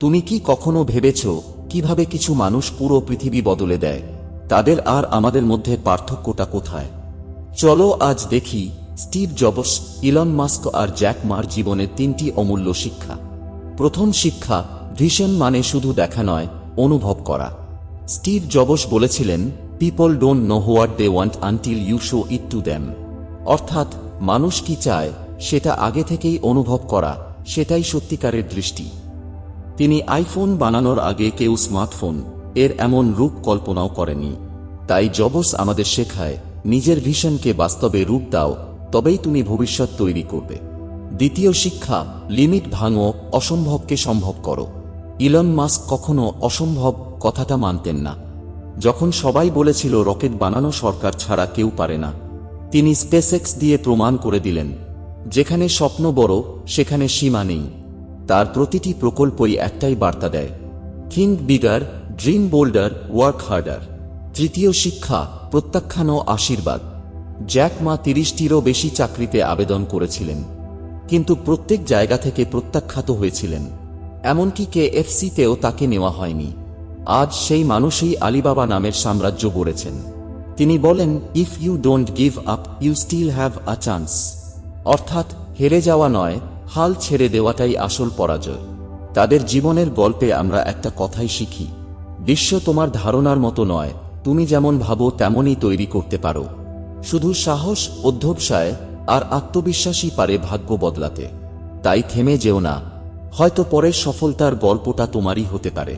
তুমি কি কখনো ভেবেছ কীভাবে কিছু মানুষ পুরো পৃথিবী বদলে দেয়? তাদের আর আমাদের মধ্যে পার্থক্যটা কোথায়? চলো আজ দেখি স্টিভ জবস, ইলন মাস্ক আর জ্যাক মার জীবনের তিনটি অমূল্য শিক্ষা। প্রথম শিক্ষা, ভিশন মানে শুধু দেখা নয়, অনুভব করা। স্টিভ জবস বলেছিলেন people don't know what they want until you show it to them অর্থাৎ, মানুষ কি চায়, সেটা আগে থেকেই অনুভব করা, সেটাই সত্যিকারের দৃষ্টি। তিনি আইফোন বানানোর আগে কেউ স্মার্টফোন, এর এমন রূপ কল্পনাও করেনি। তাই জবস আমাদের শেখায়, নিজের ভিশনকে বাস্তবে রূপ দাও, তবেই তুমি ভবিষ্যৎ তৈরি করবে। দ্বিতীয় শিক্ষা, লিমিট ভাঙো, অসম্ভবকে সম্ভব করো। ইলন মাস্ক কখনো অসম্ভব কথাটা মানতেন না। যখন সবাই বলেছিল রকেট বানানো সরকার ছাড়া কেউ পারে না, তিনি স্পেসএক্স দিয়ে প্রমাণ করে দিলেন, যেখানে স্বপ্ন বড়, সেখানে সীমা নেই। তার প্রতিটি প্রকল্পই একটাই বার্তা দেয়। Think bigger dream bolder work harder তৃতীয় শিক্ষা, প্রত্যাখ্যান ও আশীর্বাদ। জ্যাক মা তিরিশটিরও বেশি চাকরিতে আবেদন করেছিলেন। কিন্তু প্রত্যেক জায়গা থেকে প্রত্যাখ্যাত হয়েছিলেন। এমনকি কে এফসিতেও তাকে নেওয়া হয়নি। আজ সেই মানুষই আলিবাবা নামের সাম্রাজ্য গড়েছেন। তিনি বলেন if you don't give up you still have a chance অর্থাৎ হেরে যাওয়া নয় হাল ছেড়ে দেওয়াটাই আসল পরাজয়। তাদের জীবনের গল্পে আমরা একটা কথাই শিখি, বিশ্ব তোমার ধারণার মতো নয়, তুমি যেমন ভাবো তেমনই তৈরি করতে পারো। শুধু সাহস, অধ্যবসায় আর আত্মবিশ্বাসী পারে ভাগ্য বদলাতে। তাই থেমে যেও না, হয়তো পরের সফলতার গল্পটা তোমারই হতে পারে।